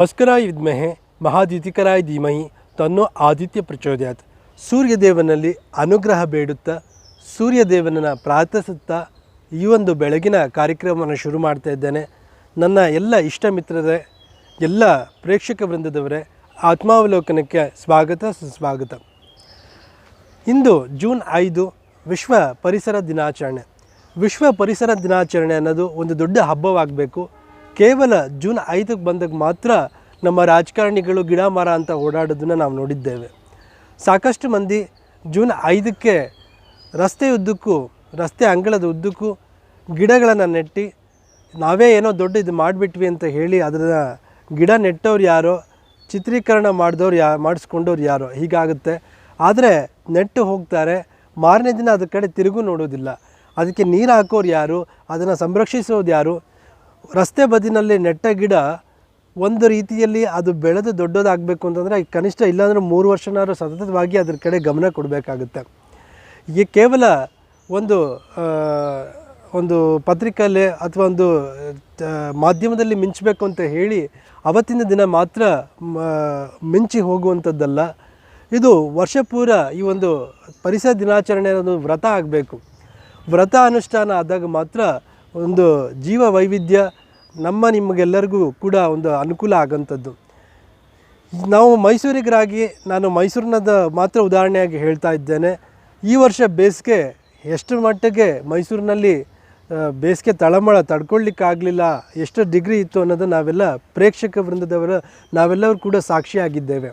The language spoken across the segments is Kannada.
ಭಾಸ್ಕರಾಯ ವಿದ್ಮಹೆ ಮಹಾದ್ಯುತಿಕರಾಯ ಧೀಮಹಿ ತನ್ನೋ ಆದಿತ್ಯ ಪ್ರಚೋದಯಾತ್. ಸೂರ್ಯದೇವನಲ್ಲಿ ಅನುಗ್ರಹ ಬೇಡುತ್ತಾ ಸೂರ್ಯದೇವನನ್ನು ಪ್ರಾರ್ಥಿಸುತ್ತಾ ಈ ಒಂದು ಬೆಳಗಿನ ಕಾರ್ಯಕ್ರಮವನ್ನು ಶುರು ಮಾಡ್ತಾ ಇದ್ದೇನೆ. ನನ್ನ ಎಲ್ಲ ಇಷ್ಟ ಮಿತ್ರರೇ ಎಲ್ಲ ಪ್ರೇಕ್ಷಕ ವೃಂದದವರೇ, ಆತ್ಮಾವಲೋಕನಕ್ಕೆ ಸ್ವಾಗತ, ಸುಸ್ವಾಗತ. ಇಂದು ಜೂನ್ ಐದು, ವಿಶ್ವ ಪರಿಸರ ದಿನಾಚರಣೆ. ವಿಶ್ವ ಪರಿಸರ ದಿನಾಚರಣೆ ಅನ್ನೋದು ಒಂದು ದೊಡ್ಡ ಹಬ್ಬವಾಗಬೇಕು. ಕೇವಲ ಜೂನ್ ಐದಕ್ಕೆ ಬಂದಾಗ ಮಾತ್ರ ನಮ್ಮ ರಾಜಕಾರಣಿಗಳು ಗಿಡ ಮರ ಅಂತ ಓಡಾಡೋದನ್ನು ನಾವು ನೋಡಿದ್ದೇವೆ. ಸಾಕಷ್ಟು ಮಂದಿ ಜೂನ್ ಐದಕ್ಕೆ ರಸ್ತೆ ಉದ್ದಕ್ಕೂ, ರಸ್ತೆ ಅಂಗಳದ ಉದ್ದಕ್ಕೂ ಗಿಡಗಳನ್ನು ನೆಟ್ಟಿ, ನಾವೇ ಏನೋ ದೊಡ್ಡ ಇದು ಮಾಡಿಬಿಟ್ವಿ ಅಂತ ಹೇಳಿ ಅದರ ಗಿಡ ನೆಟ್ಟವ್ರು ಯಾರೋ, ಚಿತ್ರೀಕರಣ ಮಾಡಿದವ್ರು ಯಾ, ಮಾಡಿಸ್ಕೊಂಡವ್ರು ಯಾರೋ, ಹೀಗಾಗುತ್ತೆ. ಆದರೆ ನೆಟ್ಟು ಹೋಗ್ತಾರೆ. ಮಾರನೇ ದಿನ ಅದ್ರ ಕಡೆ ತಿರುಗು ನೋಡೋದಿಲ್ಲ. ಅದಕ್ಕೆ ನೀರು ಹಾಕೋರು ಯಾರು? ಅದನ್ನು ಸಂರಕ್ಷಿಸೋದು ಯಾರು? ರಸ್ತೆ ಬದಿನಲ್ಲಿ ನೆಟ್ಟ ಗಿಡ ಒಂದು ರೀತಿಯಲ್ಲಿ ಅದು ಬೆಳೆದು ದೊಡ್ಡದಾಗಬೇಕು ಅಂತಂದರೆ ಕನಿಷ್ಠ ಇಲ್ಲಾಂದರೆ ಮೂರು ವರ್ಷನಾದ್ರೂ ಸತತವಾಗಿ ಅದ್ರ ಕಡೆ ಗಮನ ಕೊಡಬೇಕಾಗುತ್ತೆ. ಈ ಕೇವಲ ಒಂದು ಒಂದು ಪತ್ರಿಕೆಯಲ್ಲಿ ಅಥವಾ ಒಂದು ಮಾಧ್ಯಮದಲ್ಲಿ ಮಿಂಚಬೇಕು ಅಂತ ಹೇಳಿ ಅವತ್ತಿನ ದಿನ ಮಾತ್ರ ಮಿಂಚಿ ಹೋಗುವಂಥದ್ದಲ್ಲ. ಇದು ವರ್ಷಪೂರ ಈ ಒಂದು ಪರಿಸರ ದಿನಾಚರಣೆ ಅನ್ನೋದು ವ್ರತ ಆಗಬೇಕು. ವ್ರತ ಅನುಷ್ಠಾನ ಆದಾಗ ಮಾತ್ರ ಒಂದು ಜೀವ ವೈವಿಧ್ಯ ನಮ್ಮ ನಿಮಗೆಲ್ಲರಿಗೂ ಕೂಡ ಒಂದು ಅನುಕೂಲ ಆಗೋಂಥದ್ದು. ನಾವು ಮೈಸೂರಿಗರಾಗಿ ನಾನು ಮೈಸೂರಿನದ ಮಾತ್ರ ಉದಾಹರಣೆಯಾಗಿ ಹೇಳ್ತಾ ಇದ್ದೇನೆ. ಈ ವರ್ಷ ಬೇಸಿಗೆ ಎಷ್ಟು ಮಟ್ಟಿಗೆ ಮೈಸೂರಿನಲ್ಲಿ ಬೇಸಿಗೆ ತಳಮಳ ತಡ್ಕೊಳ್ಳಿಕ್ಕಾಗಲಿಲ್ಲ, ಎಷ್ಟು ಡಿಗ್ರಿ ಇತ್ತು ಅನ್ನೋದು ನಾವೆಲ್ಲ ಪ್ರೇಕ್ಷಕ ವೃಂದದವರ, ನಾವೆಲ್ಲರೂ ಕೂಡ ಸಾಕ್ಷಿಯಾಗಿದ್ದೇವೆ.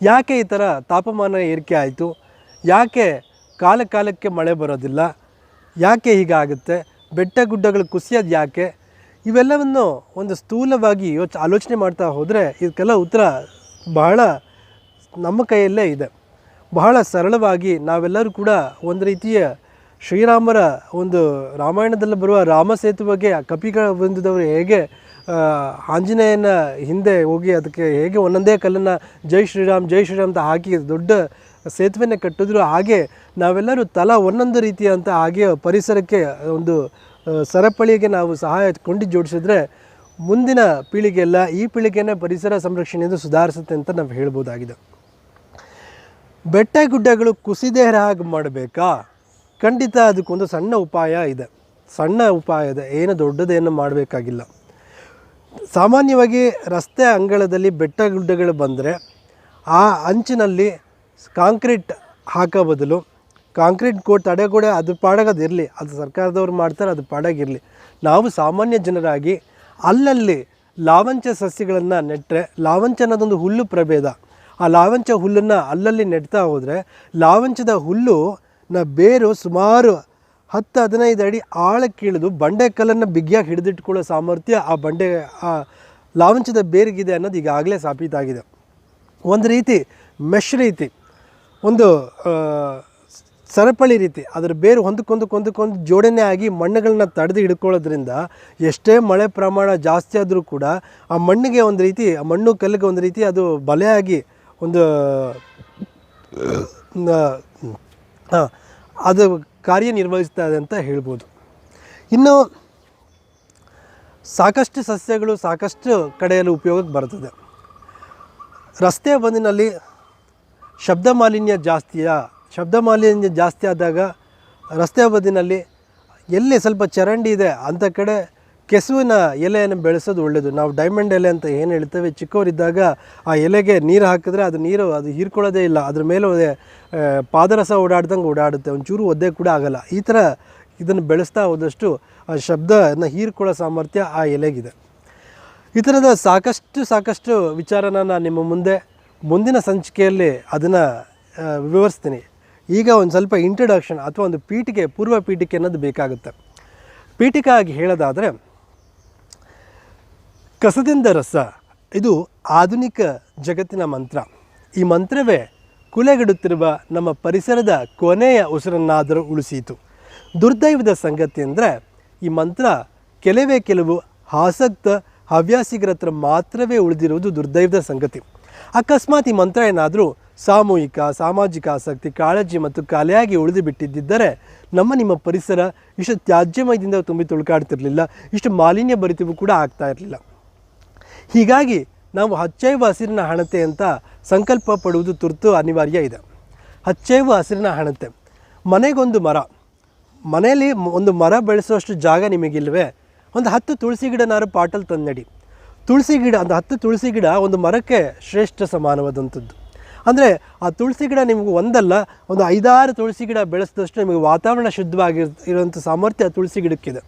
ಯಾಕೆ ಈ ಥರ ತಾಪಮಾನ ಏರಿಕೆ ಆಯಿತು? ಯಾಕೆ ಕಾಲ ಕಾಲಕ್ಕೆ ಮಳೆ ಬರೋದಿಲ್ಲ? ಯಾಕೆ ಹೀಗಾಗುತ್ತೆ? ಬೆಟ್ಟ ಗುಡ್ಡಗಳು ಕುಸಿಯೋದು ಯಾಕೆ? ಇವೆಲ್ಲವನ್ನು ಒಂದು ಸ್ಥೂಲವಾಗಿ ಯೋಚ, ಆಲೋಚನೆ ಮಾಡ್ತಾ ಹೋದರೆ ಇದಕ್ಕೆಲ್ಲ ಉತ್ತರ ಬಹಳ ನಮ್ಮ ಕೈಯಲ್ಲೇ ಇದೆ. ಬಹಳ ಸರಳವಾಗಿ ನಾವೆಲ್ಲರೂ ಕೂಡ ಒಂದು ರೀತಿಯ ಶ್ರೀರಾಮರ ಒಂದು ರಾಮಾಯಣದಲ್ಲಿ ಬರುವ ರಾಮ ಸೇತುವೆಗೆ ಕಪಿಗಳ ವೃಂದದವರು ಹೇಗೆ ಆಂಜನೇಯನ ಹಿಂದೆ ಹೋಗಿ ಅದಕ್ಕೆ ಹೇಗೆ ಒಂದೊಂದೇ ಕಲ್ಲನ್ನು ಜೈ ಶ್ರೀರಾಮ್ ಜೈ ಶ್ರೀರಾಮ್ ಅಂತ ಹಾಕಿ ದೊಡ್ಡ ಸೇತುವೆನ ಕಟ್ಟಿದ್ರು, ಹಾಗೆ ನಾವೆಲ್ಲರೂ ತಲಾ ಒಂದೊಂದು ರೀತಿಯಂಥ ಹಾಗೆ ಪರಿಸರಕ್ಕೆ ಒಂದು ಸರಪಳಿಗೆ ನಾವು ಸಹಾಯ ಕೊಂಡು ಜೋಡಿಸಿದ್ರೆ ಮುಂದಿನ ಪೀಳಿಗೆಯೆಲ್ಲ ಈ ಪೀಳಿಗೆನೇ ಪರಿಸರ ಸಂರಕ್ಷಣೆಯಿಂದ ಸುಧಾರಿಸುತ್ತೆ ಅಂತ ನಾವು ಹೇಳ್ಬೋದಾಗಿದೆ. ಬೆಟ್ಟ ಗುಡ್ಡಗಳು ಕುಸಿದೇ ಹಾಗೆ ಮಾಡಬೇಕಾ? ಖಂಡಿತ ಅದಕ್ಕೊಂದು ಸಣ್ಣ ಉಪಾಯ ಇದೆ. ಸಣ್ಣ ಉಪಾಯ ಇದೆ. ಏನು ದೊಡ್ಡದೇನು ಮಾಡಬೇಕಾಗಿಲ್ಲ. ಸಾಮಾನ್ಯವಾಗಿ ರಸ್ತೆ ಅಂಗಳದಲ್ಲಿ ಬೆಟ್ಟ ಗುಡ್ಡಗಳು ಬಂದರೆ ಆ ಅಂಚಿನಲ್ಲಿ ಕಾಂಕ್ರೀಟ್ ಹಾಕೋ ಬದಲು ಕಾಂಕ್ರೀಟ್ ಕೋಟ್ ತಡೆಗೋಡೆ ಅದು ಪಾಡಾಗದು ಇರಲಿ. ಅದು ಸರ್ಕಾರದವ್ರು ಮಾಡ್ತಾರೆ, ಅದು ಪಾಡಾಗಿರಲಿ. ನಾವು ಸಾಮಾನ್ಯ ಜನರಾಗಿ ಅಲ್ಲಲ್ಲಿ ಲಾವಂಚ ಸಸ್ಯಗಳನ್ನು ನೆಟ್ಟರೆ ಲಾವಂಚ ಅನ್ನೋದೊಂದು ಹುಲ್ಲು ಪ್ರಭೇದ. ಆ ಲಾವಂಚ ಹುಲ್ಲನ್ನು ಅಲ್ಲಲ್ಲಿ ನೆಡ್ತಾ ಹೋದರೆ ಲಾವಂಚದ ಹುಲ್ಲು ನ ಬೇರು ಸುಮಾರು ಹತ್ತು ಹದಿನೈದು ಅಡಿ ಆಳಕ್ಕೆ ಬಂಡೆಕಲ್ಲನ್ನು ಬಂಡೆ ಕಲ್ಲನ್ನು ಬಿಗಿಯಾಗಿ ಹಿಡಿದಿಟ್ಕೊಳ್ಳೋ ಸಾಮರ್ಥ್ಯ ಆ ಬಂಡೆ, ಆ ಲಾವಂಚದ ಬೇರಿಗಿದೆ ಅನ್ನೋದು ಈಗಾಗಲೇ ಸಾಬೀತಾಗಿದೆ. ಒಂದು ರೀತಿ ಮೆಶ್ ರೀತಿ. ಒಂದು ಸರಪಳಿ ರೀತಿ ಅದರ ಬೇರು ಹೊಂದಕ್ಕೊಂದಕ್ಕೆ ಹೊಂದಕ್ಕೊಂದು ಜೋಡಣೆ ಆಗಿ ಮಣ್ಣುಗಳನ್ನ ತಡೆದು ಹಿಡ್ಕೊಳ್ಳೋದ್ರಿಂದ ಎಷ್ಟೇ ಮಳೆ ಪ್ರಮಾಣ ಜಾಸ್ತಿ ಆದರೂ ಕೂಡ ಆ ಮಣ್ಣಿಗೆ ಒಂದು ರೀತಿ, ಆ ಮಣ್ಣು ಕಲ್ಲಿಗೆ ಒಂದು ರೀತಿ ಅದು ಬಲೆಯಾಗಿ ಒಂದು ಹಾಂ, ಅದು ಕಾರ್ಯನಿರ್ವಹಿಸ್ತಾ ಇದೆ ಅಂತ ಹೇಳ್ಬೋದು. ಇನ್ನು ಸಾಕಷ್ಟು ಸಸ್ಯಗಳು ಸಾಕಷ್ಟು ಕಡೆಯಲ್ಲಿ ಉಪಯೋಗಕ್ಕೆ ಬರ್ತದೆ. ರಸ್ತೆ ಬಂದಿನಲ್ಲಿ ಶಬ್ದ ಮಾಲಿನ್ಯ ಜಾಸ್ತಿಯ ಶಬ್ದ ಮಾಲಿನ್ಯ ಜಾಸ್ತಿ ಆದಾಗ ರಸ್ತೆ ಬದಿನಲ್ಲಿ ಎಲ್ಲಿ ಸ್ವಲ್ಪ ಚರಂಡಿ ಇದೆ ಅಂಥ ಕಡೆ ಕೆಸುವಿನ ಎಲೆಯನ್ನು ಬೆಳೆಸೋದು ಒಳ್ಳೆಯದು ನಾವು ಡೈಮಂಡ್ ಎಲೆ ಅಂತ ಏನು ಹೇಳ್ತೇವೆ? ಚಿಕ್ಕವರಿದ್ದಾಗ ಆ ಎಲೆಗೆ ನೀರು ಹಾಕಿದ್ರೆ ಅದು ನೀರು ಅದು ಹೀರ್ಕೊಳ್ಳೋದೇ ಇಲ್ಲ. ಅದ್ರ ಮೇಲೆ ಪಾದರಸ ಓಡಾಡ್ದಂಗೆ ಓಡಾಡುತ್ತೆ. ಒಂಚೂರು ಒದ್ದೆ ಕೂಡ ಆಗಲ್ಲ. ಈ ಥರ ಇದನ್ನು ಬೆಳೆಸ್ತಾ ಹೋದಷ್ಟು ಆ ಶಬ್ದನ ಹೀರ್ಕೊಳ್ಳೋ ಸಾಮರ್ಥ್ಯ ಆ ಎಲೆಗಿದೆ. ಈ ಥರದ ಸಾಕಷ್ಟು ಸಾಕಷ್ಟು ವಿಚಾರನ ನಾನು ನಿಮ್ಮ ಮುಂದೆ ಮುಂದಿನ ಸಂಚಿಕೆಯಲ್ಲಿ ಅದನ್ನು ವಿವರಿಸ್ತೀನಿ. ಈಗ ಒಂದು ಸ್ವಲ್ಪ ಇಂಟ್ರಡಕ್ಷನ್ ಅಥವಾ ಒಂದು ಪೀಠಿಕೆ, ಪೂರ್ವ ಪೀಠಿಕೆ ಅನ್ನೋದು ಬೇಕಾಗುತ್ತೆ. ಪೀಠಿಕೆ ಆಗಿ ಹೇಳೋದಾದರೆ, ಕಸದಿಂದ ರಸ, ಇದು ಆಧುನಿಕ ಜಗತ್ತಿನ ಮಂತ್ರ. ಈ ಮಂತ್ರವೇ ಕುಲೆಗಿಡುತ್ತಿರುವ ನಮ್ಮ ಪರಿಸರದ ಕೊನೆಯ ಉಸಿರನ್ನಾದರೂ ಉಳಿಸಿತು. ದುರ್ದೈವದ ಸಂಗತಿ ಅಂದರೆ, ಈ ಮಂತ್ರ ಕೆಲವೇ ಕೆಲವು ಆಸಕ್ತ ಹವ್ಯಾಸಿಗರ ಹತ್ರ ಮಾತ್ರವೇ ಉಳಿದಿರುವುದು ದುರ್ದೈವದ ಸಂಗತಿ. ಅಕಸ್ಮಾತ್ ಈ ಮಂತ್ರ ಏನಾದರೂ ಸಾಮೂಹಿಕ, ಸಾಮಾಜಿಕ ಆಸಕ್ತಿ, ಕಾಳಜಿ ಮತ್ತು ಕಲೆಯಾಗಿ ಉಳಿದು ಬಿಟ್ಟಿದ್ದರೆ ನಮ್ಮ ನಿಮ್ಮ ಪರಿಸರ ಇಷ್ಟು ತ್ಯಾಜ್ಯಮಯದಿಂದ ತುಂಬಿ ತುಳುಕಾಡ್ತಿರಲಿಲ್ಲ, ಇಷ್ಟು ಮಾಲಿನ್ಯ ಭರಿತವೂ ಕೂಡ ಆಗ್ತಾ ಇರಲಿಲ್ಲ. ಹೀಗಾಗಿ ನಾವು ಹಚ್ಚೈವ ಹಸಿರಿನ ಹಣತೆ ಅಂತ ಸಂಕಲ್ಪ ಪಡುವುದು ತುರ್ತು ಅನಿವಾರ್ಯ ಇದೆ. ಹಚ್ಚೈವ ಹಸಿರಿನ ಹಣತೆ. ಮನೆಗೊಂದು ಮರ. ಮನೆಯಲ್ಲಿ ಒಂದು ಮರ ಬೆಳೆಸುವಷ್ಟು ಜಾಗ ನಿಮಗಿಲ್ವೇ? ಒಂದು ಹತ್ತು ತುಳಸಿ ಗಿಡನಾರು ಪಾಟಲ್ ತಂದಡಿ. ತುಳಸಿ ಗಿಡ, ಒಂದು ಹತ್ತು ತುಳಸಿ ಗಿಡ ಒಂದು ಮರಕ್ಕೆ ಶ್ರೇಷ್ಠ ಸಮಾನವಾದಂಥದ್ದು. ಅಂದರೆ ಆ ತುಳಸಿ ಗಿಡ ನಿಮಗೆ ಒಂದಲ್ಲ, ಒಂದು ಐದಾರು ತುಳಸಿ ಗಿಡ ಬೆಳೆಸಿದಷ್ಟು ನಿಮಗೆ ವಾತಾವರಣ ಶುದ್ಧವಾಗಿ ಇರುವಂಥ ಸಾಮರ್ಥ್ಯ ತುಳಸಿ ಗಿಡಕ್ಕಿದೆ.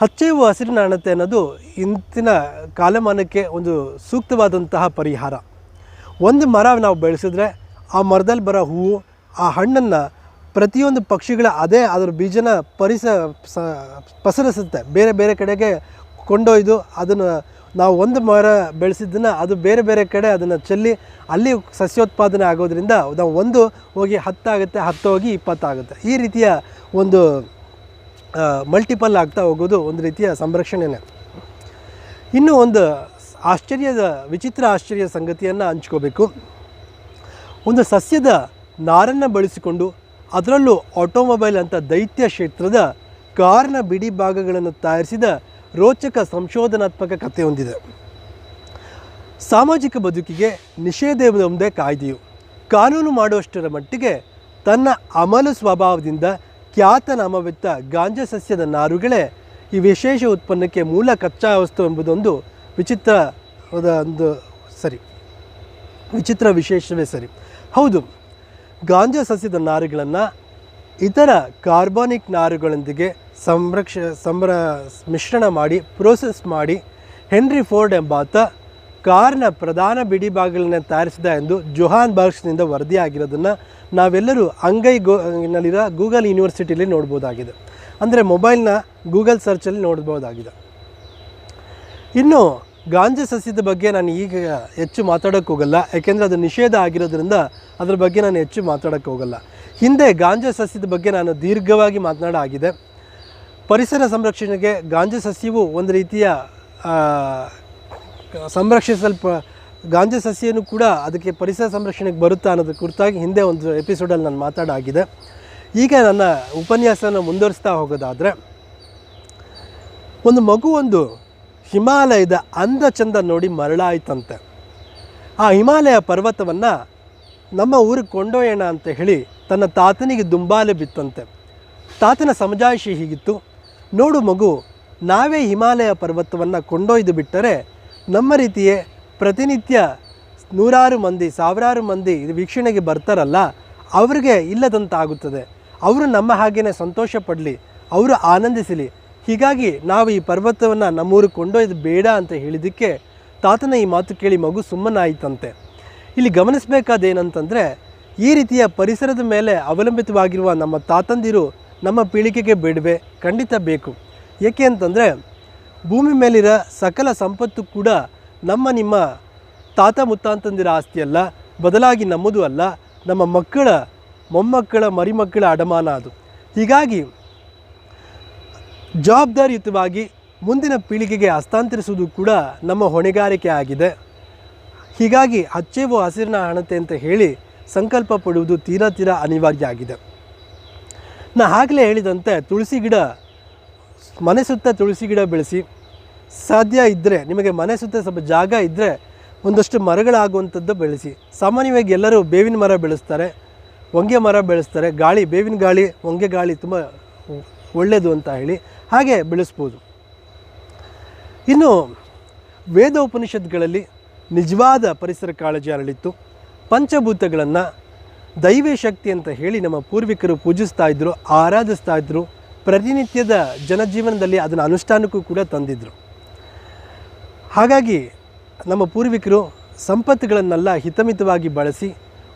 ಹಚ್ಚೆವು ಹಸಿರಿನ ಅಣತೆ ಅನ್ನೋದು ಇಂತಿನ ಕಾಲಮಾನಕ್ಕೆ ಒಂದು ಸೂಕ್ತವಾದಂತಹ ಪರಿಹಾರ. ಒಂದು ಮರ ನಾವು ಬೆಳೆಸಿದ್ರೆ ಆ ಮರದಲ್ಲಿ ಬರೋ ಹೂವು, ಆ ಹಣ್ಣನ್ನು ಪ್ರತಿಯೊಂದು ಪಕ್ಷಿಗಳ ಅದೇ ಅದರ ಬೀಜನ ಪರಿಸ ಪಸರಿಸುತ್ತೆ. ಬೇರೆ ಬೇರೆ ಕಡೆಗೆ ಕೊಂಡೊಯ್ದು ಅದನ್ನು ನಾವು ಒಂದು ಮರ ಬೆಳೆಸಿದ್ದನ್ನು ಅದು ಬೇರೆ ಬೇರೆ ಕಡೆ ಅದನ್ನು ಚೆಲ್ಲಿ ಅಲ್ಲಿ ಸಸ್ಯೋತ್ಪಾದನೆ ಆಗೋದ್ರಿಂದ ನಾವು ಒಂದು ಹೋಗಿ ಹತ್ತಾಗುತ್ತೆ, ಹತ್ತು ಹೋಗಿ ಇಪ್ಪತ್ತಾಗುತ್ತೆ. ಈ ರೀತಿಯ ಒಂದು ಮಲ್ಟಿಪಲ್ ಆಗ್ತಾ ಹೋಗೋದು ಒಂದು ರೀತಿಯ ಸಂರಕ್ಷಣೆನೇ. ಇನ್ನೂ ಒಂದು ಆಶ್ಚರ್ಯದ, ವಿಚಿತ್ರ ಆಶ್ಚರ್ಯ ಸಂಗತಿಯನ್ನು ಹಂಚ್ಕೋಬೇಕು. ಒಂದು ಸಸ್ಯದ ನಾರನ್ನು ಬಳಸಿಕೊಂಡು ಅದರಲ್ಲೂ ಆಟೋಮೊಬೈಲ್ ಅಂತ ದೈತ್ಯ ಕ್ಷೇತ್ರದ ಕಾರ್ನ ಬಿಡಿ ಭಾಗಗಳನ್ನು ತಯಾರಿಸಿದ ರೋಚಕ ಸಂಶೋಧನಾತ್ಮಕ ಕಥೆ ಹೊಂದಿದೆ ಸಾಮಾಜಿಕ ಬದುಕಿಗೆ ನಿಷೇಧವೊಂದೇ ಕಾಯ್ದೆಯು. ಕಾನೂನು ಮಾಡುವಷ್ಟರ ಮಟ್ಟಿಗೆ ತನ್ನ ಅಮಲು ಸ್ವಭಾವದಿಂದ ಖ್ಯಾತನಾಮವೆತ್ತ ಗಾಂಜಾ ಸಸ್ಯದ ನಾರುಗಳೇ ಈ ವಿಶೇಷ ಉತ್ಪನ್ನಕ್ಕೆ ಮೂಲ ಕಚ್ಚಾ ವಸ್ತು ಎಂಬುದೊಂದು ವಿಚಿತ್ರ ಒಂದು ಸರಿ, ವಿಚಿತ್ರ ವಿಶೇಷವೇ ಸರಿ. ಹೌದು, ಗಾಂಜಾ ಸಸ್ಯದ ನಾರುಗಳನ್ನು ಇತರ ಕಾರ್ಬಾನಿಕ್ ನಾರುಗಳೊಂದಿಗೆ ಸಂರಕ್ಷ ಸಂರ ಮಿಶ್ರಣ ಮಾಡಿ ಪ್ರೋಸೆಸ್ ಮಾಡಿ ಹೆನ್ರಿ ಫೋರ್ಡ್ ಎಂಬಾತ ಕಾರ್ನ ಪ್ರಧಾನ ಬಿಡಿ ಬಾಗಿಲನ್ನು ತಯಾರಿಸಿದ ಎಂದು ಜೊಹಾನ್ ಬಾರ್ಕ್ಸ್ನಿಂದ ವರದಿಯಾಗಿರೋದನ್ನು ನಾವೆಲ್ಲರೂ ಅಂಗೈ ಗೋನಲ್ಲಿರೋ ಗೂಗಲ್ ಯೂನಿವರ್ಸಿಟಿಲಿ ನೋಡ್ಬೋದಾಗಿದೆ. ಅಂದರೆ ಮೊಬೈಲ್ನ ಗೂಗಲ್ ಸರ್ಚಲ್ಲಿ ನೋಡ್ಬೋದಾಗಿದೆ. ಇನ್ನು ಗಾಂಜಾ ಸಸ್ಯದ ಬಗ್ಗೆ ನಾನು ಈಗ ಹೆಚ್ಚು ಮಾತಾಡೋಕ್ಕೆ ಹೋಗಲ್ಲ, ಯಾಕೆಂದರೆ ಅದು ನಿಷೇಧ ಆಗಿರೋದ್ರಿಂದ ಅದ್ರ ಬಗ್ಗೆ ನಾನು ಹೆಚ್ಚು ಮಾತಾಡೋಕ್ಕೆ ಹೋಗಲ್ಲ. ಹಿಂದೆ ಗಾಂಜಾ ಸಸ್ಯದ ಬಗ್ಗೆ ನಾನು ದೀರ್ಘವಾಗಿ ಮಾತನಾಡಾಗಿದೆ. ಪರಿಸರ ಸಂರಕ್ಷಣೆಗೆ ಗಾಂಜಾ ಸಸ್ಯವು ಒಂದು ರೀತಿಯ ಸಂರಕ್ಷಿಸಲ್ಪ ಗಾಂಜಾ ಸಸ್ಯನೂ ಕೂಡ ಅದಕ್ಕೆ ಪರಿಸರ ಸಂರಕ್ಷಣೆಗೆ ಬರುತ್ತಾ ಅನ್ನೋದ್ರ ಕುರಿತಾಗಿ ಹಿಂದೆ ಒಂದು ಎಪಿಸೋಡಲ್ಲಿ ನಾನು ಮಾತಾಡಾಗಿದೆ ಈಗ ನನ್ನ ಉಪನ್ಯಾಸನ ಮುಂದುವರಿಸ್ತಾ ಹೋಗೋದಾದರೆ, ಒಂದು ಮಗು ಒಂದು ಹಿಮಾಲಯದ ಅಂದ ಚಂದ ನೋಡಿ ಮರಳಾಯ್ತಂತೆ. ಆ ಹಿಮಾಲಯ ಪರ್ವತವನ್ನು ನಮ್ಮ ಊರಿಗೆ ಕೊಂಡೊಯ್ಯೋಣ ಅಂತ ಹೇಳಿ ತನ್ನ ತಾತನಿಗೆ ದುಂಬಾಲೆ ಬಿತ್ತಂತೆ. ತಾತನ ಸಮಜಾಯಿಷಿ ಹೀಗಿತ್ತು. ನೋಡು ಮಗು, ನಾವೇ ಹಿಮಾಲಯ ಪರ್ವತವನ್ನು ಕೊಂಡೊಯ್ದು ಬಿಟ್ಟರೆ ನಮ್ಮ ರೀತಿಯೇ ಪ್ರತಿನಿತ್ಯ ನೂರಾರು ಮಂದಿ, ಸಾವಿರಾರು ಮಂದಿ ವೀಕ್ಷಣೆಗೆ ಬರ್ತಾರಲ್ಲ, ಅವ್ರಿಗೆ ಇಲ್ಲದಂತಾಗುತ್ತದೆ. ಅವರು ನಮ್ಮ ಹಾಗೇನೆ ಸಂತೋಷ ಪಡಲಿ ಅವರು ಆನಂದಿಸಲಿ. ಹೀಗಾಗಿ ನಾವು ಈ ಪರ್ವತವನ್ನು ನಮ್ಮೂರು ಕೊಂಡೊಯ್ದು ಬೇಡ ಅಂತ ಹೇಳಿದ್ದಕ್ಕೆ ತಾತನ ಈ ಮಾತು ಕೇಳಿ ಮಗು ಸುಮ್ಮನಾಯಿತಂತೆ. ಇಲ್ಲಿ ಗಮನಿಸಬೇಕಾದೇನಂತಂದರೆ, ಈ ರೀತಿಯ ಪರಿಸರದ ಮೇಲೆ ಅವಲಂಬಿತವಾಗಿರುವ ನಮ್ಮ ತಾತಂದಿರು ನಮ್ಮ ಪೀಳಿಗೆಗೆ ಬೇಡವೆ, ಖಂಡಿತ ಬೇಕು. ಏಕೆ ಅಂತಂದರೆ, ಭೂಮಿ ಮೇಲಿರೋ ಸಕಲ ಸಂಪತ್ತು ಕೂಡ ನಮ್ಮ ನಿಮ್ಮ ತಾತ ಮುತ್ತಾಂತಂದಿರ ಆಸ್ತಿಯಲ್ಲ ಬದಲಾಗಿ ನಮ್ಮದು ಅಲ್ಲ, ನಮ್ಮ ಮಕ್ಕಳ, ಮೊಮ್ಮಕ್ಕಳ, ಮರಿಮಕ್ಕಳ ಅಡಮಾನ ಅದು. ಹೀಗಾಗಿ, ಜವಾಬ್ದಾರಿಯುತವಾಗಿ ಮುಂದಿನ ಪೀಳಿಗೆಗೆ ಹಸ್ತಾಂತರಿಸುವುದು ಕೂಡ ನಮ್ಮ ಹೊಣೆಗಾರಿಕೆ ಆಗಿದೆ. ಹೀಗಾಗಿ, ಹಚ್ಚೇವು ಹಸಿರಿನ ಹಣತೆ ಅಂತ ಹೇಳಿ ಸಂಕಲ್ಪ ಪಡುವುದು ತೀರಾ ತೀರಾ ಅನಿವಾರ್ಯ ಆಗಿದೆ. ನಾ ಆಗಲೇ ಹೇಳಿದಂತೆ ತುಳಸಿ ಗಿಡ, ಮನೆ ಸುತ್ತ ತುಳಸಿ ಗಿಡ ಬೆಳೆಸಿ ಸಾಧ್ಯ ಇದ್ದರೆ ನಿಮಗೆ ಮನೆ ಸುತ್ತ ಸ್ವಲ್ಪ ಜಾಗ ಇದ್ದರೆ ಒಂದಷ್ಟು ಮರಗಳಾಗುವಂಥದ್ದು ಬೆಳೆಸಿ. ಸಾಮಾನ್ಯವಾಗಿ ಎಲ್ಲರೂ ಬೇವಿನ ಮರ ಬೆಳೆಸ್ತಾರೆ, ಹೊಂಗೆ ಮರ ಬೆಳೆಸ್ತಾರೆ. ಗಾಳಿ, ಬೇವಿನ ಗಾಳಿ, ಹೊಂಗೆ ಗಾಳಿ ತುಂಬ ಒಳ್ಳೆಯದು ಅಂತ ಹೇಳಿ ಹಾಗೆ ಬೆಳೆಸ್ಬೋದು. ಇನ್ನು ವೇದ ಉಪನಿಷತ್ಗಳಲ್ಲಿ ನಿಜವಾದ ಪರಿಸರ ಕಾಳಜಿ ಅರಳಿತ್ತು. ಪಂಚಭೂತಗಳನ್ನು ದೈವೇ ಶಕ್ತಿ ಅಂತ ಹೇಳಿ ನಮ್ಮ ಪೂರ್ವಿಕರು ಪೂಜಿಸ್ತಾ ಇದ್ದರು ಆರಾಧಿಸ್ತಾ ಇದ್ದರು ಪ್ರತಿನಿತ್ಯದ ಜನಜೀವನದಲ್ಲಿ ಅದನ್ನು ಅನುಷ್ಠಾನಕ್ಕೂ ಕೂಡ ತಂದಿದ್ದರು ಹಾಗಾಗಿ ನಮ್ಮ ಪೂರ್ವಿಕರು ಸಂಪತ್ತುಗಳನ್ನೆಲ್ಲ ಹಿತಮಿತವಾಗಿ ಬಳಸಿ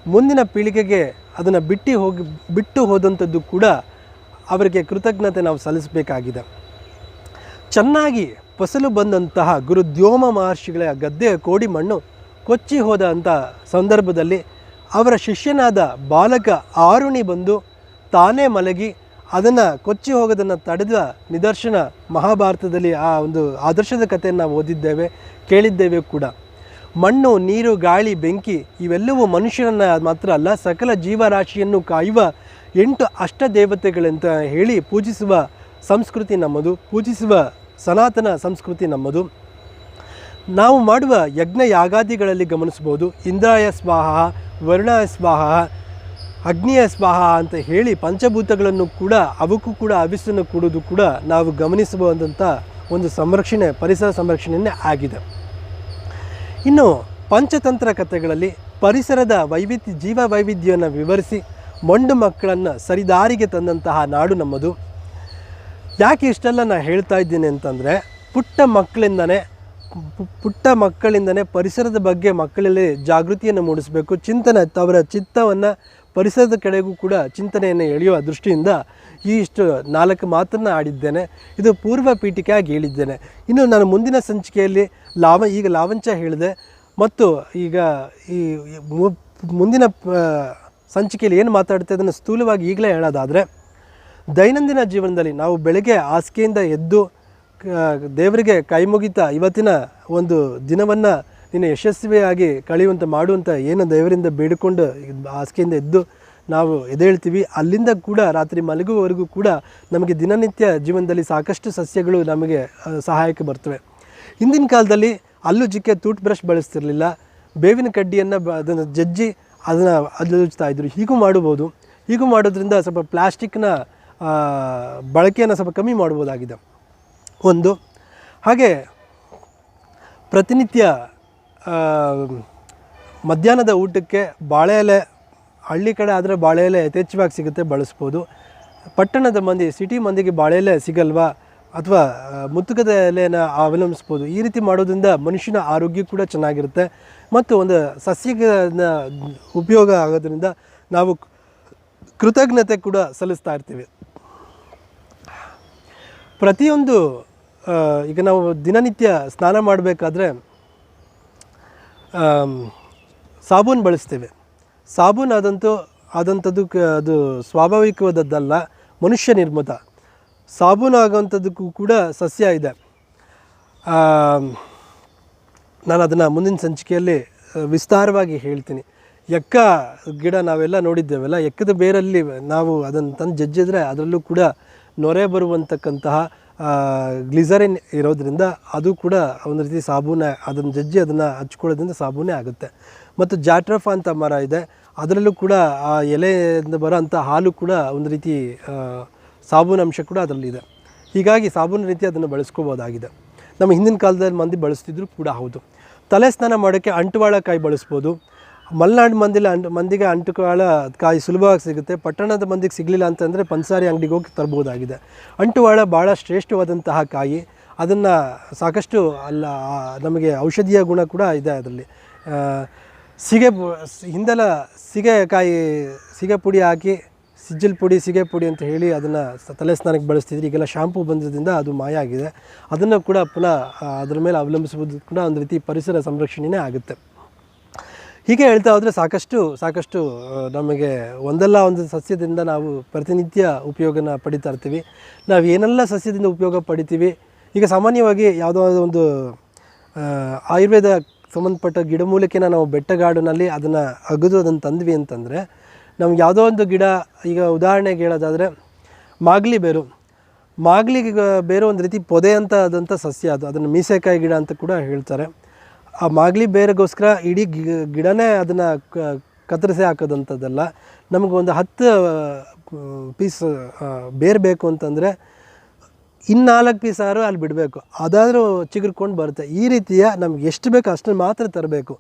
ಮುಂದಿನ ಪೀಳಿಗೆಗೆ ಅದನ್ನು ಬಿಟ್ಟು ಹೋಗಿ, ಬಿಟ್ಟು ಹೋದಂಥದ್ದು ಕೂಡ ಅವರಿಗೆ ಕೃತಜ್ಞತೆ ನಾವು ಸಲ್ಲಿಸಬೇಕಾಗಿದೆ. ಚೆನ್ನಾಗಿ ಫಸಲು ಬಂದಂತಹ ಗುರುದ್ಯೋಮ ಮಹರ್ಷಿಗಳ ಗದ್ದೆಯ ಕೋಡಿ ಮಣ್ಣು ಕೊಚ್ಚಿ ಹೋದಂಥ ಸಂದರ್ಭದಲ್ಲಿ ಅವರ ಶಿಷ್ಯನಾದ ಬಾಲಕ ಆರುಣಿ ಬಂದು ತಾನೇ ಮಲಗಿ ಅದನ್ನು ಕೊಚ್ಚಿ ಹೋಗೋದನ್ನು ತಡೆದ ನಿದರ್ಶನ ಮಹಾಭಾರತದಲ್ಲಿ ಆ ಒಂದು ಆದರ್ಶದ ಕಥೆಯನ್ನು ಓದಿದ್ದೇವೆ, ಕೇಳಿದ್ದೇವೆ ಕೂಡ. ಮಣ್ಣು, ನೀರು, ಗಾಳಿ, ಬೆಂಕಿ ಇವೆಲ್ಲವೂ ಮನುಷ್ಯರನ್ನು ಮಾತ್ರ ಅಲ್ಲ, ಸಕಲ ಜೀವರಾಶಿಯನ್ನು ಕಾಯುವ ಎಂಟು ಅಷ್ಟ ದೇವತೆಗಳಂತ ಹೇಳಿ ಪೂಜಿಸುವ ಸಂಸ್ಕೃತಿ ನಮ್ಮದು, ಪೂಜಿಸುವ ಸನಾತನ ಸಂಸ್ಕೃತಿ ನಮ್ಮದು. ನಾವು ಮಾಡುವ ಯಜ್ಞ ಯಾಗಾದಿಗಳಲ್ಲಿ ಗಮನಿಸ್ಬೋದು ಇಂದ್ರಾಯ ಸ್ವಾಹ ವರುಣಾಯ ಸ್ವಾಹ, ಅಗ್ನಿಯ ಸ್ವಾಹ ಅಂತ ಹೇಳಿ ಪಂಚಭೂತಗಳನ್ನು ಕೂಡ, ಅವಕ್ಕೂ ಕೂಡ ಅವಿಸನ್ನು ಕೊಡೋದು ಕೂಡ ನಾವು ಗಮನಿಸಬಹುದಂಥ ಒಂದು ಸಂರಕ್ಷಣೆ, ಪರಿಸರ ಸಂರಕ್ಷಣೆಯೇ ಆಗಿದೆ. ಇನ್ನು ಪಂಚತಂತ್ರ ಕಥೆಗಳಲ್ಲಿ ಪರಿಸರದ ವೈವಿಧ್ಯ ಜೀವ ವೈವಿಧ್ಯವನ್ನು ವಿವರಿಸಿ ಮಂಡು ಮಕ್ಕಳನ್ನು ಸರಿದಾರಿಗೆ ತಂದಂತಹ ನಾಡು ನಮ್ಮದು. ಯಾಕೆ ಇಷ್ಟೆಲ್ಲ ನಾನು ಹೇಳ್ತಾ ಇದ್ದೀನಿ ಅಂತಂದರೆ, ಪುಟ್ಟ ಮಕ್ಕಳಿಂದನೇ ಪುಟ್ಟ ಮಕ್ಕಳಿಂದನೇ ಪರಿಸರದ ಬಗ್ಗೆ ಮಕ್ಕಳಲ್ಲಿ ಜಾಗೃತಿಯನ್ನು ಮೂಡಿಸಬೇಕು. ಚಿಂತನೆ ಅವರ ಚಿತ್ತವನ್ನು ಪರಿಸರದ ಕಡೆಗೂ ಕೂಡ ಚಿಂತನೆಯನ್ನು ಎಳೆಯುವ ದೃಷ್ಟಿಯಿಂದ ಈ ಇಷ್ಟು ನಾಲ್ಕು ಮಾತನ್ನು ಆಡಿದ್ದೇನೆ. ಇದು ಪೂರ್ವ ಪೀಠಿಕೆಯಾಗಿ ಹೇಳಿದ್ದೇನೆ. ಇನ್ನು ನಾನು ಮುಂದಿನ ಸಂಚಿಕೆಯಲ್ಲಿ ಲಾವ, ಈಗ ಲಾವಂಚ ಹೇಳಿದೆ. ಮತ್ತು ಈಗ ಈ ಮುಂದಿನ ಸಂಚಿಕೆಯಲ್ಲಿ ಏನು ಮಾತಾಡ್ತಾ ಅದನ್ನು ಸ್ಥೂಲವಾಗಿ ಈಗಲೇ ಹೇಳೋದಾದರೆ, ದೈನಂದಿನ ಜೀವನದಲ್ಲಿ ನಾವು ಬೆಳಗ್ಗೆ ಹಾಸಿಗೆಯಿಂದ ಎದ್ದು ದೇವರಿಗೆ ಕೈ ಮುಗಿತಾ ಇವತ್ತಿನ ಒಂದು ದಿನವನ್ನು ನೀನು ಯಶಸ್ವಿಯಾಗಿ ಕಳೆಯುವಂತೆ ಮಾಡುವಂಥ ಏನು ದೇವರಿಂದ ಬೇಡಿಕೊಂಡು ಹಾಸಿಗೆಯಿಂದ ಎದ್ದು ನಾವು ಎದ್ದೇಳ್ತೀವಿ. ಅಲ್ಲಿಂದ ಕೂಡ ರಾತ್ರಿ ಮಲಗುವವರೆಗೂ ಕೂಡ ನಮಗೆ ದಿನನಿತ್ಯ ಜೀವನದಲ್ಲಿ ಸಾಕಷ್ಟು ಸಸ್ಯಗಳು ನಮಗೆ ಸಹಾಯಕ್ಕೆ ಬರ್ತವೆ. ಹಿಂದಿನ ಕಾಲದಲ್ಲಿ ಹಲ್ಲು ಜಿಕ್ಕೆ ಟೂತ್ ಬ್ರಷ್ ಬಳಸ್ತಿರಲಿಲ್ಲ. ಬೇವಿನ ಕಡ್ಡಿಯನ್ನು ಬ, ಅದನ್ನು ಜಜ್ಜಿ ಅದನ್ನು ಅಲ್ಲುಜ್ತಾ ಇದ್ರು. ಹೀಗೂ ಮಾಡ್ಬೋದು ಹೀಗೂ ಮಾಡೋದ್ರಿಂದ ಸ್ವಲ್ಪ ಪ್ಲಾಸ್ಟಿಕ್ನ ಬಳಕೆಯನ್ನು ಸ್ವಲ್ಪ ಕಮ್ಮಿ ಮಾಡ್ಬೋದಾಗಿದೆ ಒಂದು. ಹಾಗೆ ಪ್ರತಿನಿತ್ಯ ಮಧ್ಯಾಹ್ನದ ಊಟಕ್ಕೆ ಬಾಳೆ ಎಲೆ, ಹಳ್ಳಿ ಕಡೆ ಆದರೆ ಬಾಳೆ ಎಲೆ ಯಥೇಚ್ಛವಾಗಿ ಸಿಗುತ್ತೆ, ಬಳಸ್ಬೋದು. ಪಟ್ಟಣದ ಮಂದಿ, ಸಿಟಿ ಮಂದಿಗೆ ಬಾಳೆ ಎಲೆ ಸಿಗಲ್ವಾ? ಅಥವಾ ಮುತ್ತುಗದ ಎಲೆನ ಅವಲಂಬಿಸ್ಬೋದು. ಈ ರೀತಿ ಮಾಡೋದ್ರಿಂದ ಮನುಷ್ಯನ ಆರೋಗ್ಯ ಕೂಡ ಚೆನ್ನಾಗಿರುತ್ತೆ. ಮತ್ತು ಒಂದು ಸಸ್ಯಗಳನ್ನ ಉಪಯೋಗ ಆಗೋದ್ರಿಂದ ನಾವು ಕೃತಜ್ಞತೆ ಕೂಡ ಸಲ್ಲಿಸ್ತಾ ಇರ್ತೀವಿ. ಪ್ರತಿಯೊಂದು ಈಗ ನಾವು ದಿನನಿತ್ಯ ಸ್ನಾನ ಮಾಡಬೇಕಾದ್ರೆ ಸಾಬೂನು ಬಳಸ್ತೇವೆ. ಸಾಬೂನು ಆದಂತೂ, ಆದಂಥದ್ದು ಅದು ಸ್ವಾಭಾವಿಕವಾದದ್ದಲ್ಲ, ಮನುಷ್ಯ ನಿರ್ಮಿತ. ಸಾಬೂನು ಆಗೋವಂಥದ್ದಕ್ಕೂ ಕೂಡ ಸಸ್ಯ ಇದೆ. ನಾನು ಅದನ್ನು ಮುಂದಿನ ಸಂಚಿಕೆಯಲ್ಲಿ ವಿಸ್ತಾರವಾಗಿ ಹೇಳ್ತೀನಿ. ಎಕ್ಕ ಗಿಡ ನಾವೆಲ್ಲ ನೋಡಿದ್ದೇವಲ್ಲ, ಎಕ್ಕದ ಬೇರಲ್ಲಿ ನಾವು ಅದನ್ನು ತಂದು ಜಜ್ಜಿದ್ರೆ ಅದರಲ್ಲೂ ಕೂಡ ನೊರೆ ಬರುವಂತಕ್ಕಂತಹ ಗ್ಲಿಸರಿನ್ ಇರೋದರಿಂದ ಅದು ಕೂಡ ಒಂದು ರೀತಿ ಸಾಬೂನೆ, ಅದನ್ನು ಜಜ್ಜಿ ಅದನ್ನು ಹಚ್ಕೊಳ್ಳೋದ್ರಿಂದ ಸಾಬೂನೇ ಆಗುತ್ತೆ. ಮತ್ತು ಜಾಟ್ರಫ್ ಅಂತ ಮರ ಇದೆ. ಅದರಲ್ಲೂ ಕೂಡ ಆ ಎಲೆಯಿಂದ ಬರೋಂಥ ಹಾಲು ಕೂಡ ಒಂದು ರೀತಿ ಸಾಬೂನು ಅಂಶ ಕೂಡ ಅದರಲ್ಲಿದೆ ಹೀಗಾಗಿ ಸಾಬೂನು ರೀತಿ ಅದನ್ನು ಬಳಸ್ಕೋಬೋದಾಗಿದೆ. ನಮ್ಮ ಹಿಂದಿನ ಕಾಲದಲ್ಲಿ ಮಂದಿ ಬಳಸ್ತಿದ್ರು ಕೂಡ ಹೌದು. ತಲೆ ಸ್ನಾನ ಮಾಡೋಕ್ಕೆ ಅಂಟುವಾಳ ಕಾಯಿ ಬಳಸ್ಬೋದು. ಮಲೆನಾಡು ಮಂದಿಲಿ ಅಂಟು ಮಂದಿಗೆ ಅಂಟುಕಾಳ ಕಾಯಿ ಸುಲಭವಾಗಿ ಸಿಗುತ್ತೆ. ಪಟ್ಟಣದ ಮಂದಿಗೆ ಸಿಗಲಿಲ್ಲ ಅಂತಂದರೆ ಪಂಸಾರಿ ಅಂಗಡಿಗೆ ಹೋಗಿ ತರ್ಬೋದಾಗಿದೆ ಅಂಟುವಾಳ ಭಾಳ ಶ್ರೇಷ್ಠವಾದಂತಹ ಕಾಯಿ. ಅದನ್ನು ಸಾಕಷ್ಟು ಅಲ್ಲ ನಮಗೆ ಔಷಧೀಯ ಗುಣ ಕೂಡ ಇದೆ ಅದರಲ್ಲಿ. ಸಿಗೆ ಹಿಂದೆಲ್ಲ ಸಿಗೆ ಕಾಯಿ ಸಿಗೆಕಾಯಿ ಸಿಗೆ ಪುಡಿ ಹಾಕಿ ಸಿಜ್ಜಲ್ ಪುಡಿ, ಸಿಗೆ ಪುಡಿ ಅಂತ ಹೇಳಿ ಅದನ್ನು ತಲೆ ಸ್ನಾನಕ್ಕೆ ಬಳಸ್ತಿದ್ರು. ಈಗೆಲ್ಲ ಶಾಂಪು ಬಂದಿದ್ದರಿಂದ ಅದು ಮಾಯ ಆಗಿದೆ. ಅದನ್ನು ಕೂಡ ಪುನಃ ಅದ್ರ ಮೇಲೆ ಅವಲಂಬಿಸುವುದು ಕೂಡ ಒಂದು ರೀತಿ ಪರಿಸರ ಸಂರಕ್ಷಣೆಯೇ ಆಗುತ್ತೆ. ಹೀಗೆ ಹೇಳ್ತಾ ಹೋದರೆ ಸಾಕಷ್ಟು ಸಾಕಷ್ಟು ನಮಗೆ ಒಂದಲ್ಲ ಒಂದು ಸಸ್ಯದಿಂದ ನಾವು ಪ್ರತಿನಿತ್ಯ ಉಪಯೋಗನ ಪಡಿತಾ ಇರ್ತೀವಿ. ನಾವು ಏನೆಲ್ಲ ಸಸ್ಯದಿಂದ ಉಪಯೋಗ ಪಡಿತೀವಿ? ಈಗ ಸಾಮಾನ್ಯವಾಗಿ ಯಾವುದೋ ಒಂದು ಆಯುರ್ವೇದ ಸಂಬಂಧಪಟ್ಟ ಗಿಡಮೂಲಿಕೆನ ನಾವು ಬೆಟ್ಟಗಾಡಿನಲ್ಲಿ ಅದನ್ನು ಅಗದು ಅದನ್ನು ತಂದ್ವಿ ಅಂತಂದರೆ, ನಮ್ಗೆ ಯಾವುದೋ ಒಂದು ಗಿಡ, ಈಗ ಉದಾಹರಣೆಗೆ ಹೇಳೋದಾದರೆ ಮಾಗ್ಲಿ ಬೇರು. ಮಾಗ್ಲಿಗೆ ಬೇರು ಒಂದು ರೀತಿ ಪೊದೆ ಅಂತ ಆದಂಥ ಸಸ್ಯ ಅದು, ಅದನ್ನು ಮೀಸೆಕಾಯಿ ಗಿಡ ಅಂತ ಕೂಡ ಹೇಳ್ತಾರೆ. ಆ ಮಾಗ್ಲಿ ಬೇರಿಗೋಸ್ಕರ ಇಡೀ ಗಿಡನೇ ಅದನ್ನು ಕತ್ತರಿಸಿ ಹಾಕೋದಂಥದ್ದಲ್ಲ ನಮಗೊಂದು ಹತ್ತು ಪೀಸ್ ಬೇರು ಬೇಕು ಅಂತಂದರೆ ಇನ್ನಾಲ್ಕು ಪೀಸ್ ಆರು ಅಲ್ಲಿ ಬಿಡಬೇಕು. ಅದಾದರೂ ಚಿಗುರ್ಕೊಂಡು ಬರುತ್ತೆ. ಈ ರೀತಿಯ ನಮ್ಗೆ ಎಷ್ಟು ಬೇಕು ಅಷ್ಟನ್ನು ಮಾತ್ರ ತರಬೇಕು.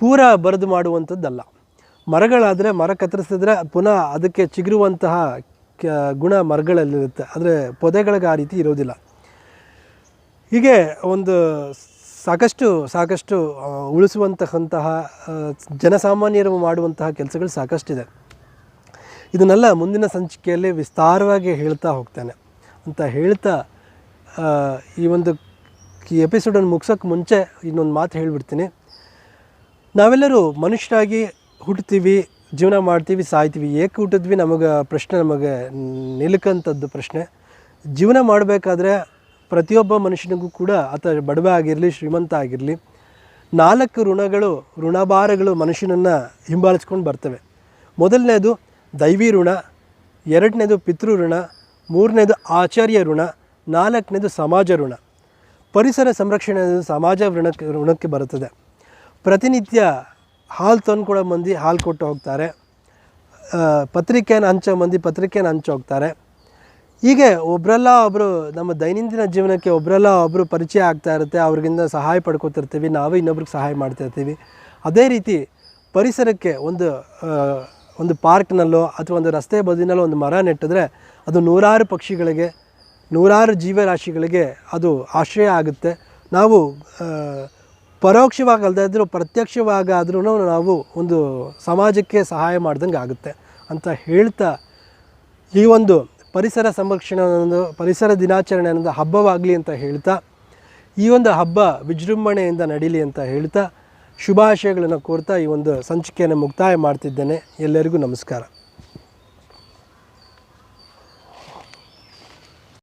ಪೂರ ಬರೆದು ಮಾಡುವಂಥದ್ದಲ್ಲ. ಮರಗಳಾದರೆ ಮರ ಕತ್ತರಿಸಿದ್ರೆ ಪುನಃ ಅದಕ್ಕೆ ಚಿಗುರುವಂತಹ ಗುಣ ಮರಗಳಲ್ಲಿರುತ್ತೆ. ಆದರೆ ಪೊದೆಗಳಿಗೆ ಆ ರೀತಿ ಇರೋದಿಲ್ಲ. ಹೀಗೆ ಒಂದು ಸಾಕಷ್ಟು ಸಾಕಷ್ಟು ಉಳಿಸುವಂತಹಂತಹ ಜನಸಾಮಾನ್ಯರು ಮಾಡುವಂತಹ ಕೆಲಸಗಳು ಸಾಕಷ್ಟಿದೆ. ಇದನ್ನೆಲ್ಲ ಮುಂದಿನ ಸಂಚಿಕೆಯಲ್ಲಿ ವಿಸ್ತಾರವಾಗಿ ಹೇಳ್ತಾ ಹೋಗ್ತೇನೆ. ಅಂತ ಹೇಳ್ತಾ ಈ ಒಂದು ಈ ಎಪಿಸೋಡನ್ನು ಮುಗ್ಸೋಕ್ಕೆ ಮುಂಚೆ ಇನ್ನೊಂದು ಮಾತು ಹೇಳಿಬಿಡ್ತೀನಿ. ನಾವೆಲ್ಲರೂ ಮನುಷ್ಯರಾಗಿ ಹುಟ್ತೀವಿ ಜೀವನ ಮಾಡ್ತೀವಿ, ಸಾಯ್ತೀವಿ. ಏಕೆ ಹುಟ್ಟಿದ್ವಿ ನಮಗೆ ಪ್ರಶ್ನೆ, ನಮಗೆ ನಿಲ್ಕಂಥದ್ದು ಪ್ರಶ್ನೆ. ಜೀವನ ಮಾಡಬೇಕಾದ್ರೆ ಪ್ರತಿಯೊಬ್ಬ ಮನುಷ್ಯನಿಗೂ ಕೂಡ ಆತ ಬಡವ ಆಗಿರಲಿ, ಶ್ರೀಮಂತ ಆಗಿರಲಿ, ನಾಲ್ಕು ಋಣಗಳು, ಋಣಭಾರಗಳು ಮನುಷ್ಯನನ್ನು ಹಿಂಬಾಲಿಸ್ಕೊಂಡು ಬರ್ತವೆ. ಮೊದಲನೇದು ದೈವಿ ಋಣ, ಎರಡನೇದು ಪಿತೃ ಋಣ, ಮೂರನೇದು ಆಚಾರ್ಯ ಋಣ, ನಾಲ್ಕನೇದು ಸಮಾಜ ಋಣ. ಪರಿಸರ ಸಂರಕ್ಷಣೆ ಸಮಾಜ ಋಣಕ್ಕೆ ಋಣಕ್ಕೆ ಬರುತ್ತದೆ. ಪ್ರತಿನಿತ್ಯ ಹಾಲು ತಂದುಕೊಡೋ ಮಂದಿ ಹಾಲು ಕೊಟ್ಟು ಹೋಗ್ತಾರೆ. ಪತ್ರಿಕೆಯನ್ನು ಹಂಚೋ ಮಂದಿ ಪತ್ರಿಕೆಯನ್ನು ಹಂಚೋಗ್ತಾರೆ. ಹೀಗೆ ಒಬ್ಬರಲ್ಲ ಒಬ್ಬರು ನಮ್ಮ ದೈನಂದಿನ ಜೀವನಕ್ಕೆ ಒಬ್ಬರಲ್ಲ ಒಬ್ಬರು ಪರಿಚಯ ಆಗ್ತಾ ಇರುತ್ತೆ ಅವ್ರಿಗಿಂದ ಸಹಾಯ ಪಡ್ಕೊತಿರ್ತೀವಿ, ನಾವೇ ಇನ್ನೊಬ್ರಿಗೆ ಸಹಾಯ ಮಾಡ್ತಿರ್ತೀವಿ. ಅದೇ ರೀತಿ ಪರಿಸರಕ್ಕೆ ಒಂದು ಒಂದು ಪಾರ್ಕ್ನಲ್ಲೋ ಅಥವಾ ಒಂದು ರಸ್ತೆ ಬದಿನಲ್ಲೋ ಒಂದು ಮರ ನೆಟ್ಟಿದ್ರೆ ಅದು ನೂರಾರು ಪಕ್ಷಿಗಳಿಗೆ, ನೂರಾರು ಜೀವರಾಶಿಗಳಿಗೆ ಅದು ಆಶ್ರಯ ಆಗುತ್ತೆ. ನಾವು ಪರೋಕ್ಷವಾಗಿ ಅಲ್ಲದೇ ಇದ್ದರೂ ಪ್ರತ್ಯಕ್ಷವಾಗಾದ್ರೂ ನಾವು ಒಂದು ಸಮಾಜಕ್ಕೆ ಸಹಾಯ ಮಾಡ್ದಂಗೆ ಆಗುತ್ತೆ ಅಂತ ಹೇಳ್ತಾ ಈ ಒಂದು ಪರಿಸರ ಸಂರಕ್ಷಣೆ ಅನ್ನೋದು, ಪರಿಸರ ದಿನಾಚರಣೆ ಅನ್ನೋದು ಹಬ್ಬವಾಗಲಿ ಅಂತ ಹೇಳ್ತಾ, ಈ ಒಂದು ಹಬ್ಬ ವಿಜೃಂಭಣೆಯಿಂದ ನಡೀಲಿ ಅಂತ ಹೇಳ್ತಾ, ಶುಭಾಶಯಗಳನ್ನು ಕೋರ್ತಾ ಈ ಒಂದು ಸಂಚಿಕೆಯನ್ನು ಮುಕ್ತಾಯ ಮಾಡ್ತಿದ್ದೇನೆ. ಎಲ್ಲರಿಗೂ ನಮಸ್ಕಾರ.